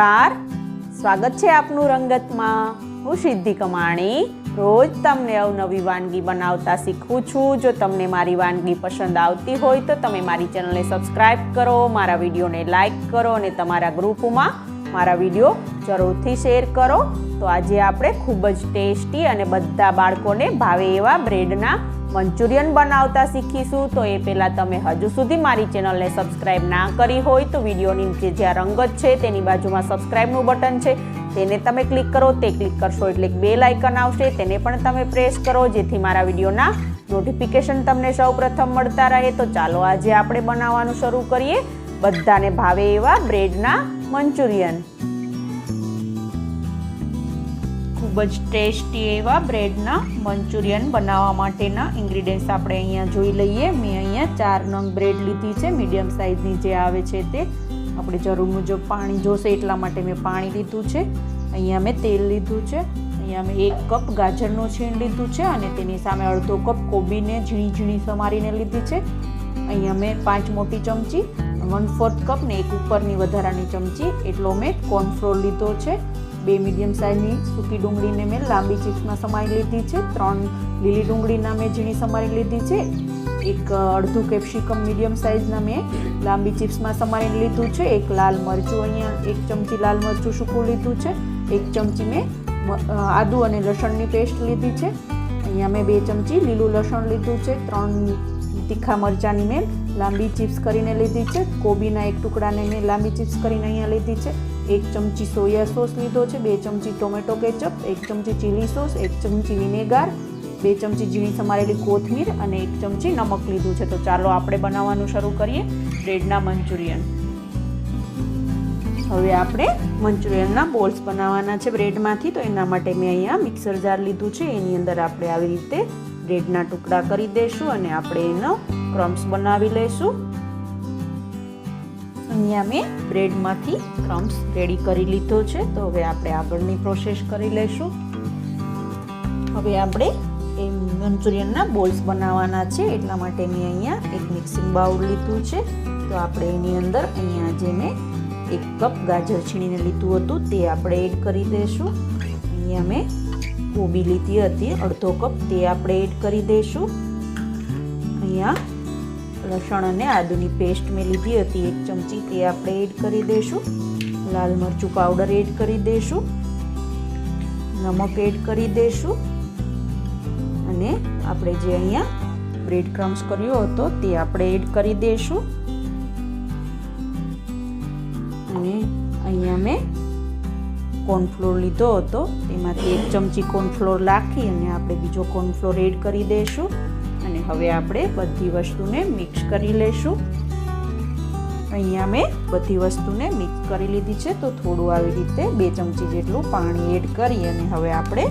નમસ્કાર. સ્વાગત છે આપનું રંગતમાં. હું સિદ્ધિ કમાણી. રોજ તમને અવનવી વાનગી બનાવતા શીખું છું. જો તમને મારી વાનગી પસંદ આવતી હોય તો તમે મારી ચેનલને સબસ્ક્રાઈબ કરો, મારા વિડીયોને લાઇક કરો અને તમારા ગ્રુપમાં મારા વીડિયો જરૂરથી શેર કરો. તો આજે આપણે ખૂબ જ ટેસ્ટી અને બધા બાળકોને ભાવે એવા બ્રેડના મંચુરિયન બનાવતા શીખીશું, તો એ પહેલાં તમે હજુ સુધી મારી ચેનલને સબસ્ક્રાઈબ ના કરી હોય તો વિડીયોની નીચે જ્યાં રંગત છે, તેની બાજુમાં સબસ્ક્રાઈબનું બટન છે, તેને તમે ક્લિક કરો, તે ક્લિક કરશો એટલે બે લાઇકન આવશે, તેને પણ તમે પ્રેસ કરો, જેથી મારા વિડીયોના નોટિફિકેશન તમને સૌપ્રથમ મળતા રહે. તો ચાલો આજે આપણે બનાવવાનું શરૂ કરીએ. બધાને ભાવે એવા બ્રેડના મંચુરિયન. ખૂબ જ ટેસ્ટી એવા બ્રેડના મંચુરિયન બનાવવા માટેના ઇન્ગ્રીડિયન્ટ્સ આપણે અહીંયા જોઈ લઈએ. મેં અહીંયા ચાર નંગ બ્રેડ લીધી છે, મીડિયમ સાઇઝની જે આવે છે તે. આપણે જરૂર મુજબ પાણી જોશે, એટલા માટે મેં પાણી લીધું છે. અહીંયા મેં તેલ લીધું છે. અહીંયા મેં એક કપ ગાજરનું છીણ લીધું છે અને તેની સામે અડધો કપ કોબીને ઝીણી ઝીણી સમારીને લીધી છે. અહીંયા મેં પાંચ મોટી ચમચી વન ફોર્થ કપ ને એક ઉપરની વધારાની ચમચી, એટલો મેં કોર્નફ્લોર લીધો છે. બે મીડિયમ સાઇઝની સૂકી ડુંગળીને મેં લાંબી ચિપ્સમાં સમારી લીધી છે. ત્રણ લીલી ડુંગળીના મેં ઝીણી સમારી લીધી છે. એક અડધું કેપ્સિકમ મીડિયમ સાઇઝના મેં લાંબી ચિપ્સમાં સમારીને લીધું છે. એક લાલ મરચું અહીંયા, એક ચમચી લાલ મરચું સૂકું લીધું છે. એક ચમચી મેં આદુ અને લસણની પેસ્ટ લીધી છે. અહીંયા મેં બે ચમચી લીલું લસણ લીધું છે. ત્રણ તીખા મરચાંની મેં લાંબી ચિપ્સ કરીને લીધી છે. કોબીના એક ટુકડાને મેં લાંબી ચિપ્સ કરીને અહીંયા લીધી છે. એક ચમચી સોયા સોસ લીધો છે, બે ચમચી ટોમેટો કેચઅપ, એક ચમચી ચીલી સોસ, એક ચમચી વિનેગાર, બે ચમચી ઝીણી સમારેલી કોથમીર અને એક ચમચી નમક લીધું છે. તો ચાલો આપણે બનાવવાનું શરૂ કરીએ. બ્રેડના મંચુરિયન. હવે આપણે મંચુરિયનના બોલ્સ બનાવવાના છે બ્રેડમાંથી. તો એના માટે મેં અહીંયા મિક્સર જાર લીધું છે. એની અંદર આપણે આવી રીતે બ્રેડના ટુકડા કરી દઈશું અને આપણે એનો ક્રમ્સ બનાવી લઈશું અહીંયા મેં બ્રેડમાંથી ક્રમ્સ રેડી કરી લીધો છે. તો હવે આપણે આગળની પ્રોસેસ કરી લઈશું. હવે આપણે એ મંચુરિયનના બોલ્સ બનાવવાના છે. એટલા માટે મેં અહીંયા એક મિક્સિંગ બાઉલ લીધું છે. તો આપણે એની અંદર અહીંયા જે મેં એક કપ ગાજર છીણીને લીધું હતું, તે આપણે એડ કરી દઈશું. અહીંયા મેં કોબી લીધી હતી. અડધો કપ તે આપણે એડ કરી દઈશું. અહીંયા લસણ અને આદુની પેસ્ટ મેં લીધી હતી. એક ચમચી તે આપણે એડ કરી દઈશું. લાલ મરચું પાવડર એડ કરી દઈશું. નમક એડ કરી દઈશું. અને આપણે જે અહીંયા બ્રેડ ક્રમ્સ કર્યો હતો તે આપણે એડ કરી દઈશું. અને અહીંયા મેં કોર્નફ્લોર લીધો હતો. તેમાંથી એક ચમચી કોર્નફ્લોર નાખી અને આપણે બીજો કોર્નફ્લોર એડ કરી દઈશું. અને હવે આપણે બધી વસ્તુને મિક્સ કરી લઈશું. અહીંયા મેં બધી વસ્તુને મિક્સ કરી લીધી છે, તો થોડું આવી રીતે બે ચમચી જેટલું પાણી એડ કરી અને હવે આપણે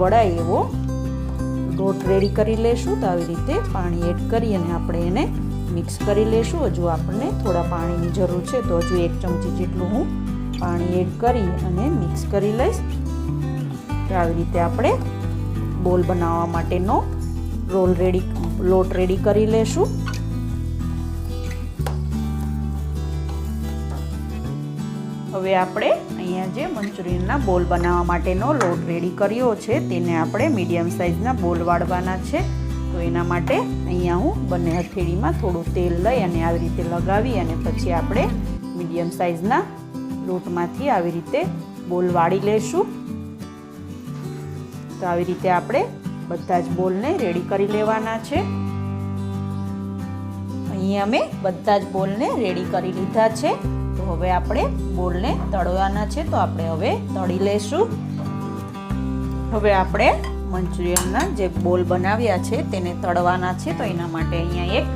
વડાય એવો રોટ રેડી કરી લેશું તો આવી રીતે પાણી એડ કરી અને આપણે એને મિક્સ કરી લેશું હજુ આપણને થોડા પાણીની જરૂર છે, તો હજુ એક ચમચી જેટલું હું પાણી એડ કરી અને મિક્સ કરી લઈશ. તો આવી રીતે આપણે બોલ બનાવવા માટેનો રોલ રેડી, લોટ રેડી કરી લેશું. હવે આપણે અહીંયા જે મંચુરિયનના બોલ બનાવવા માટેનો લોટ રેડી કર્યો છે, તેને આપણે મીડિયમ સાઇઝના બોલ વાળવાના છે. તો એના માટે અહીંયા હું બંને હથેળીમાં થોડું તેલ લઈ અને આવી રીતે લગાવી અને પછી આપણે મીડિયમ સાઇઝના લોટમાંથી આવી રીતે બોલ વાળી લેશું. તો આવી રીતે આપણે બધા જ બોલને રેડી કરી લેવાના છે. અહીંયા અમે બધા જ બોલને રેડી કરી લીધા છે. તો હવે આપણે બોલને તળવાના છે, તો આપણે હવે તળી લેશું. હવે આપણે મંચુરિયનના જે બોલ બનાવ્યા છે, તેને તળવાના છે. તો એના માટે અહીંયા એક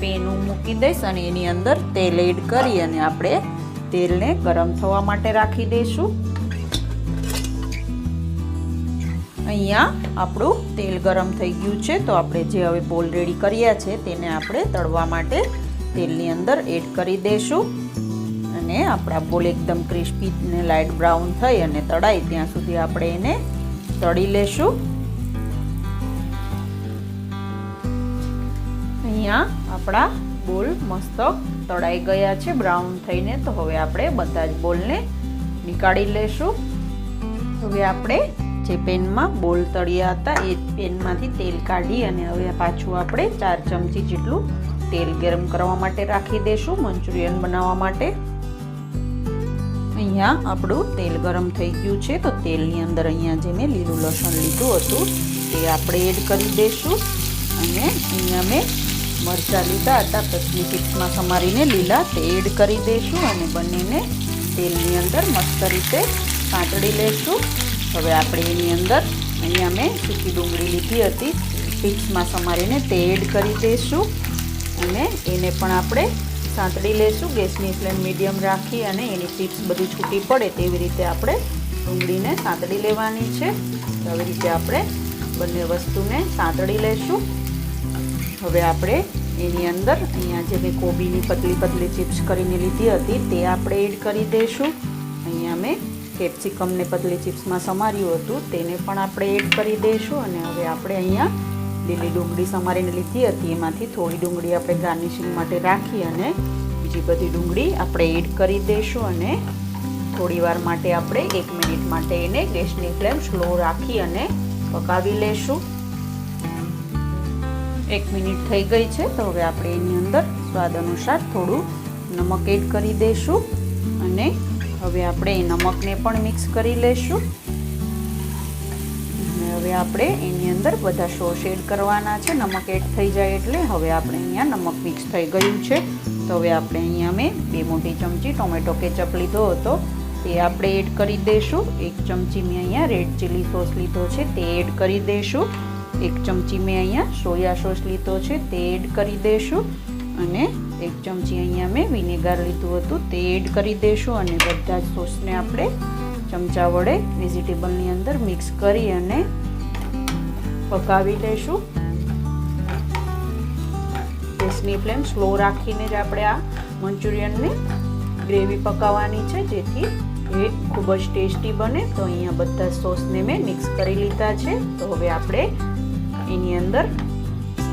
પેનું મૂકી દઈશ અને એની અંદર તેલ એડ કરી અને આપણે તેલને ગરમ થવા માટે રાખી દઈશું. અહીંયા આપણું તેલ ગરમ થઈ ગયું છે. તો આપણે જે હવે બોલ રેડી કર્યા છે તેને આપણે તળવા માટે તેલની અંદર એડ કરી દઈશું. અને આપણા બોલ એકદમ ક્રિસ્પી ને લાઇટ બ્રાઉન થઈ અને તળાય ત્યાં સુધી આપણે એને તળી લેશું. અહીંયા આપણા બોલ મસ્ત તળાઈ ગયા છે બ્રાઉન થઈને. તો હવે આપણે બધા જ બોલને નીકાળી લેશું. હવે આપણે જે પેનમાં બોલ તળિયા હતા, એ પેનમાંથી તેલ કાઢી અને હવે પાછું આપણે ચાર ચમચી જેટલું તેલ ગરમ કરવા માટે રાખી દઈશું મંચુરિયન બનાવવા માટે. અહીંયા આપણું તેલ ગરમ થઈ ગયું છે, તો તેલની અંદર અહીંયા જે મેં લીલું લસણ લીધું હતું, તે આપણે એડ કરી દઈશું અને અહીંયા મેં મરચાં લીધા હતા પછી ચિપ્સમાં સમારીને લીલા, તે એડ કરી દઈશું અને બંનેને તેલની અંદર મસ્ત રીતે સાંતળી લઈશું હવે આપણે એની અંદર અહીંયા મેં સૂકી ડુંગળી લીધી હતી. પીક્સમાં સમારીને તે એડ કરી દઈશું અને એને પણ આપણે સાંતળી લઈશું ગેસની ફ્લેમ મીડિયમ રાખી અને એની ચિપ્સ બધી છૂટી પડે તેવી રીતે આપણે ડુંગળીને સાંતળી લેવાની છે. આવી રીતે આપણે બંને વસ્તુને સાંતળી લઈશું હવે આપણે એની અંદર અહીંયા જે મેં કોબીની પતલી પતલી ચિપ્સ કરીને લીધી હતી, તે આપણે એડ કરી દઈશું. અહીંયા મેં કેપ્સિકમને પતલી ચિપ્સમાં સમાર્યું હતું, તેને પણ આપણે એડ કરી દઈશું અને હવે આપણે અહીંયા લીલી ડુંગળી સમારીને લીધી હતી. એમાંથી થોડી ડુંગળી આપણે ગાર્નિશિંગ માટે રાખી અને બીજી બધી ડુંગળી આપણે એડ કરી દઈશું અને થોડી વાર માટે આપણે એક મિનિટ માટે એને ગેસની ફ્લેમ સ્લો રાખી અને પકાવી લેશું. એક મિનિટ થઈ ગઈ છે, તો હવે આપણે એની અંદર સ્વાદ અનુસાર થોડું નમક એડ કરી દઈશું અને હવે આપણે નમકને પણ મિક્સ કરી લઈશું અને હવે આપણે એની અંદર બધા સોસ એડ કરવાના છે. નમક એડ થઈ જાય એટલે હવે આપણે અહીંયા નમક મિક્સ થઈ ગયું છે. તો હવે આપણે અહીંયા મેં બે મોટી ચમચી ટોમેટો કેચઅપ લીધો હતો. તે આપણે એડ કરી દઈશું એક ચમચી મેં અહીંયા રેડ ચીલી સોસ લીધો છે, તે એડ કરી દઈશું એક ચમચી મેં અહીંયા સોયા સોસ લીધો છે, તે એડ કરી દઈશું અને એક ચમચી અહીંયા મેં વિનેગર લીધું હતું. તે એડ કરી દઈશું અને બધા જ સોસને આપણે ચમચા વડે વેજીટેબલની અંદર મિક્સ કરી અને પકાવી લઈશું ગેસની ફ્લેમ સ્લો રાખીને જ આપણે આ મંચુરિયનને ગ્રેવી પકાવવાની છે. જેથી એ ખૂબ જ ટેસ્ટી બને. તો અહીંયા બધા સોસને મેં મિક્સ કરી લીધા છે. તો હવે આપણે એની અંદર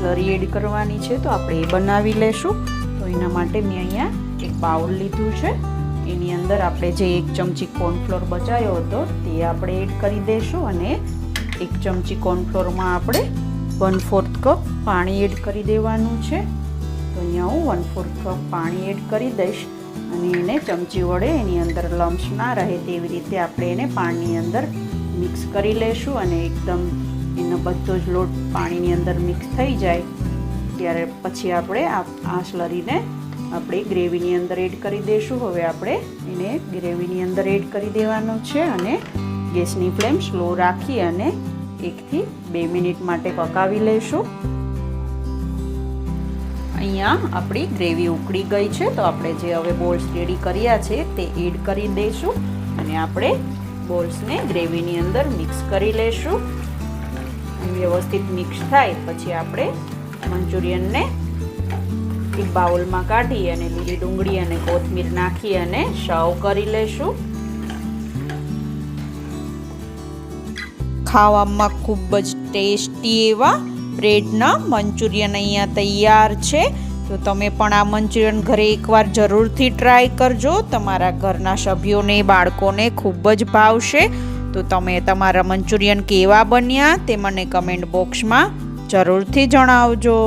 સ્લરી એડ કરવાની છે, તો આપણે એ બનાવી લેશું. તો એના માટે મેં અહીંયા એક બાઉલ લીધું છે. એની અંદર આપણે જે એક ચમચી કોર્નફ્લોર બચાવ્યો હતો, તે આપણે એડ કરી દઈશું અને એક ચમચી કોર્નફ્લોરમાં આપણે વન ફોર્થ કપ પાણી એડ કરી દેવાનું છે. તો અહીંયા હું વન ફોર્થ કપ પાણી એડ કરી દઈશ અને એને ચમચી વડે એની અંદર લમ્સ ના રહે તેવી રીતે આપણે એને પાણીની અંદર મિક્સ કરી લેશું અને એકદમ એનો બધો જ લોટ પાણીની અંદર મિક્સ થઈ જાય. ત્યારે પછી આપણે આ સ્લરીને આપણે ગ્રેવીની અંદર એડ કરી દઈશું હવે આપણે એને ગ્રેવીની અંદર એડ કરી દેવાનું છે અને ગેસની ફ્લેમ સ્લો રાખી અને એકથી બે મિનિટ માટે પકાવી લઈશું અહીંયા આપણી ગ્રેવી ઉકળી ગઈ છે, તો આપણે જે હવે બોલ્સ રેડી કર્યા છે તે એડ કરી દઈશું અને આપણે બોલ્સને ગ્રેવીની અંદર મિક્સ કરી લઈશું વ્યવસ્થિત મિક્સ થાય, પછી આપણે મંચુરિયનને એક બાઉલમાં કાઢી અને લીલી ડુંગળી અને કોથમીર નાખી અને સર્વ કરી લેશું. ખાવામાં ખૂબ જ ટેસ્ટી એવા બ્રેડના મંચુરિયન અહીંયા તૈયાર છે. તો તમે પણ આ મંચુરિયન ઘરે એકવાર જરૂરથી ટ્રાય કરજો. તમારા ઘરના સભ્યોને, બાળકોને ખૂબ જ ભાવશે. તો તમે તમારા મંચુરિયન કેવા બન્યા તે મને કમેન્ટ બોક્સમાં જરૂરથી જણાવજો.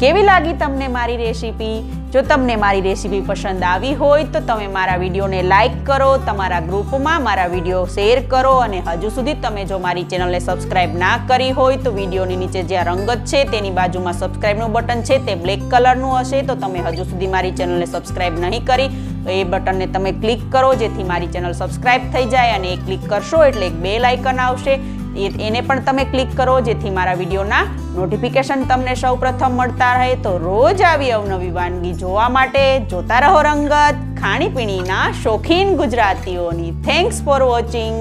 કેવી લાગી તમને મારી રેસીપી? જો તમને મારી રેસીપી પસંદ આવી હોય તો તમે મારા વિડીયોને લાઇક કરો, તમારા ગ્રુપમાં મારા વીડિયો શેર કરો અને હજુ સુધી તમે જો મારી ચેનલને સબસ્ક્રાઇબ ના કરી હોય તો વિડીયોની નીચે જ્યાં રંગત છે તેની બાજુમાં સબસ્ક્રાઇબનું બટન છે તે બ્લેક કલરનું હશે. તો તમે હજુ સુધી મારી ચેનલને સબસ્ક્રાઇબ નહીં કરી તો એ બટનને તમે ક્લિક કરો, જેથી મારી ચેનલ સબસ્ક્રાઇબ થઈ જાય અને એ ક્લિક કરશો એટલે એક બે લાઇકન આવશે. એને પણ તમે ક્લિક કરો, જેથી મારા વિડીયોના નોટિફિકેશન તમને સૌ મળતા રહે. તો રોજ આવી અવનવી વાનગી જોવા માટે જોતા રહો રંગત ખાણીપીણીના શોખીન ગુજરાતીઓની. Thanks for watching